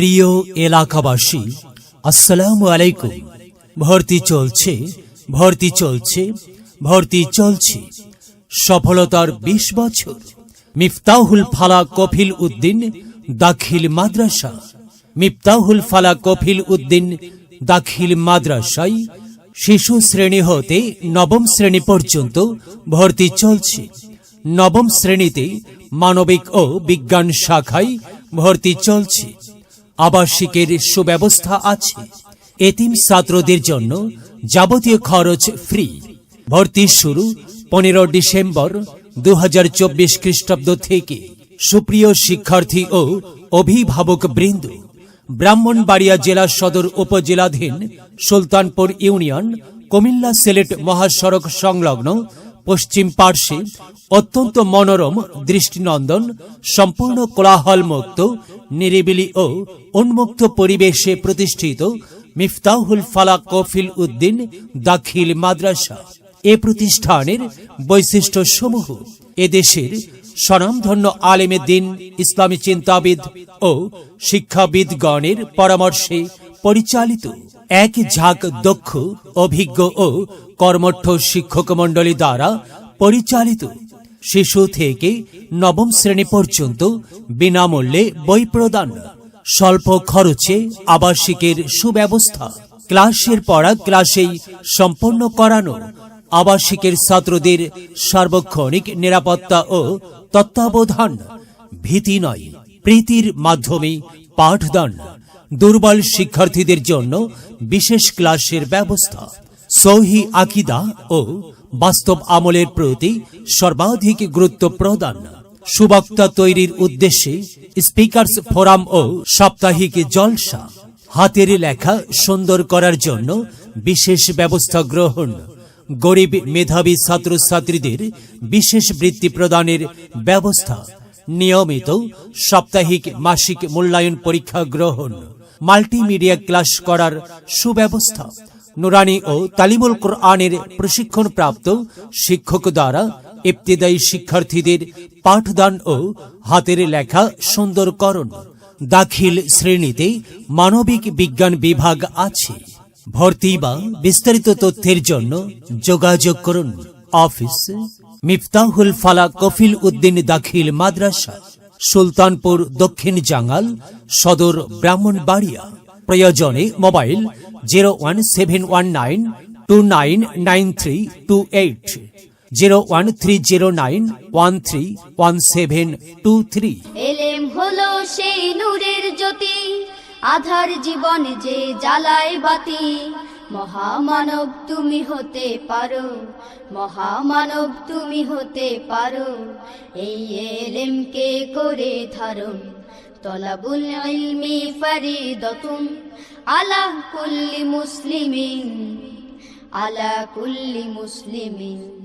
প্রিয় এলাকাবাসী, আসসালামু আলাইকুম। ভর্তি চলছে ভর্তি চলছে ভর্তি চলছে। সফলতার ২০ বছর। মিফতাহুল ফালা কফিল উদ্দিন দাখিল মাদ্রাসা। মিফতাহুল ফালা কফিল উদ্দিন দাখিল মাদ্রাসায় শিশু শ্রেণি হতে নবম শ্রেণি পর্যন্ত ভর্তি চলছে। নবম শ্রেণীতে মানবিক ও বিজ্ঞান শাখায় ভর্তি চলছে। আবাসিকের সুব্যবস্থা আছে। এতিম ছাত্রদের জন্য যাবতীয় খরচ ফ্রি ভর্তি শুরু পনেরো ডিসেম্বর দু হাজার চব্বিশ খ্রিস্টাব্দ থেকে। সুপ্রিয় শিক্ষার্থী ও অভিভাবক বৃন্দ, ব্রাহ্মণবাড়িয়া জেলা সদর উপজেলাধীন সুলতানপুর ইউনিয়ন কুমিল্লা সিলেট মহাসড়ক সংলগ্ন পশ্চিম পার্শ্বে অত্যন্ত মনোরম দৃষ্টিনন্দন, সম্পূর্ণ কোলাহলমুক্ত, নিরিবিলি ও উন্মুক্ত পরিবেশে প্রতিষ্ঠিত মিফতাহুল ফালা কফিল উদ্দিন দাখিল মাদ্রাসা। এ প্রতিষ্ঠানের বৈশিষ্ট্য সমূহ এদেশের স্বনামধন্য আলেমে দিন, ইসলামী চিন্তাবিদ ও শিক্ষাবিদগণের পরামর্শে পরিচালিত। এক ঝাঁক দক্ষ, অভিজ্ঞ ও কর্মঠ শিক্ষক মণ্ডলী দ্বারা পরিচালিত। শিশু থেকে নবম শ্রেণি পর্যন্ত বিনামূল্যে বই প্রদান, স্বল্প খরচে আবাসিকের সুব্যবস্থা, ক্লাসের পড়া ক্লাসেই সম্পন্ন করানো, আবাসিকের ছাত্রদের সার্বক্ষণিক নিরাপত্তা ও তত্ত্বাবধান, ভীতি নয়, প্রীতির মাধ্যমে পাঠদান। দুর্বল শিক্ষার্থীদের জন্য বিশেষ ক্লাসের ব্যবস্থা। সহি আকিদা ও বাস্তব আমলের প্রতি সর্বাধিক গুরুত্ব প্রদান। সুবক্তা তৈরির উদ্দেশ্যে স্পিকার্স ফোরাম ও সাপ্তাহিক জলসা। হাতের লেখা সুন্দর করার জন্য বিশেষ ব্যবস্থা গ্রহণ। গরিব মেধাবী ছাত্রছাত্রীদের বিশেষ বৃত্তি প্রদানের ব্যবস্থা। নিয়মিত সাপ্তাহিক মাসিক মূল্যায়ন পরীক্ষা গ্রহণ। মাল্টিমিডিয়া ক্লাস করার সুব্যবস্থা। নুরানি ও তালিমুল কোরআনের প্রশিক্ষণপ্রাপ্ত শিক্ষক দ্বারা ইবতেদায়ী শিক্ষার্থীদের পাঠদান ও হাতের লেখা সুন্দরকরণ দাখিল শ্রেণীতে মানবিক বিজ্ঞান বিভাগ আছে। ভর্তি বা বিস্তারিত তথ্যের জন্য যোগাযোগ করুন। অফিস, মিফতাহুল ফালা কফিল উদ্দিন দাখিল মাদ্রাসা। সুলতানপুর দক্ষিণ জাঙ্গাল, সদর ব্রাহ্মণবাড়িয়া। প্রয়োজনে mobile zero one seven one nine two nine nine three two eight, zero one three zero nine one three one seven two three. এলেম হলো সেই নূরের জ্যোতি, আধার জীবন যে জ্বালায় বাতি। মহামানব তুমি হতে পারো, মহামানব তুমি হতে পারো। এই এলেমকে করে ধারণ, তলাবুল ইলমি ফারিদতুন, আলা কুল্লি মুসলিমিন, আলা কুল্লি মুসলিমিন।